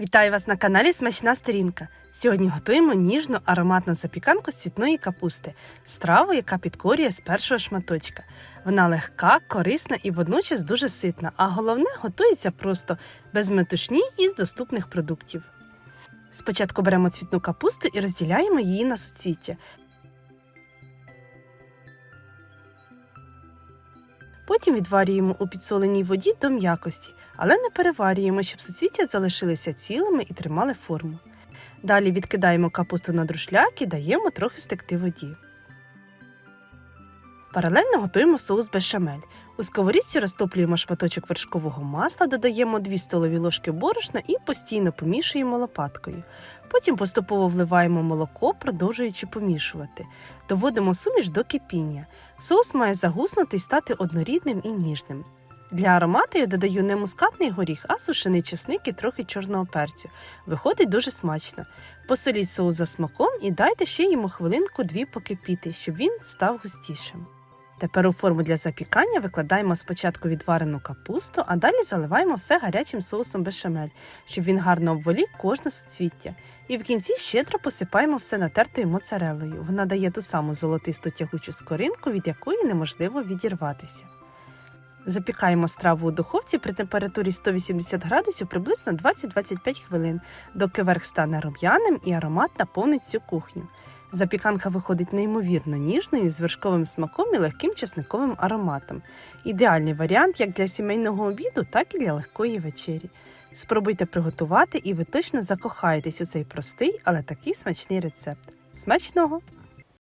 Вітаю вас на каналі Смачна сторінка. Сьогодні готуємо ніжну ароматну запіканку з цвітної капусти, страву, яка підкорює з першого шматочка. Вона легка, корисна і водночас дуже ситна, а головне готується просто без метушні і з доступних продуктів. Спочатку беремо цвітну капусту і розділяємо її на суцвіття. Потім відварюємо у підсоленій воді до м'якості, але не переварюємо, щоб суцвіття залишилися цілими і тримали форму. Далі відкидаємо капусту на друшляк і даємо трохи стекти воді. Паралельно готуємо соус бешамель. У сковорідці розтоплюємо шматочок вершкового масла, додаємо 2 столові ложки борошна і постійно помішуємо лопаткою. Потім поступово вливаємо молоко, продовжуючи помішувати. Доводимо суміш до кипіння. Соус має загуснути і стати однорідним і ніжним. Для аромату я додаю не мускатний горіх, а сушений чесник і трохи чорного перцю. Виходить дуже смачно. Посоліть соус за смаком і дайте ще йому хвилинку-дві покипіти, щоб він став густішим. Тепер у форму для запікання викладаємо спочатку відварену капусту, а далі заливаємо все гарячим соусом бешамель, щоб він гарно обволік кожне суцвіття. І в кінці щедро посипаємо все натертою моцарелою. Вона дає ту саму золотисту тягучу скоринку, від якої неможливо відірватися. Запікаємо страву у духовці при температурі 180 градусів приблизно 20-25 хвилин, доки верх стане рум'яним і аромат наповнить всю кухню. Запіканка виходить неймовірно ніжною, з вершковим смаком і легким чесниковим ароматом. Ідеальний варіант як для сімейного обіду, так і для легкої вечері. Спробуйте приготувати, і ви точно закохаєтесь у цей простий, але такий смачний рецепт. Смачного!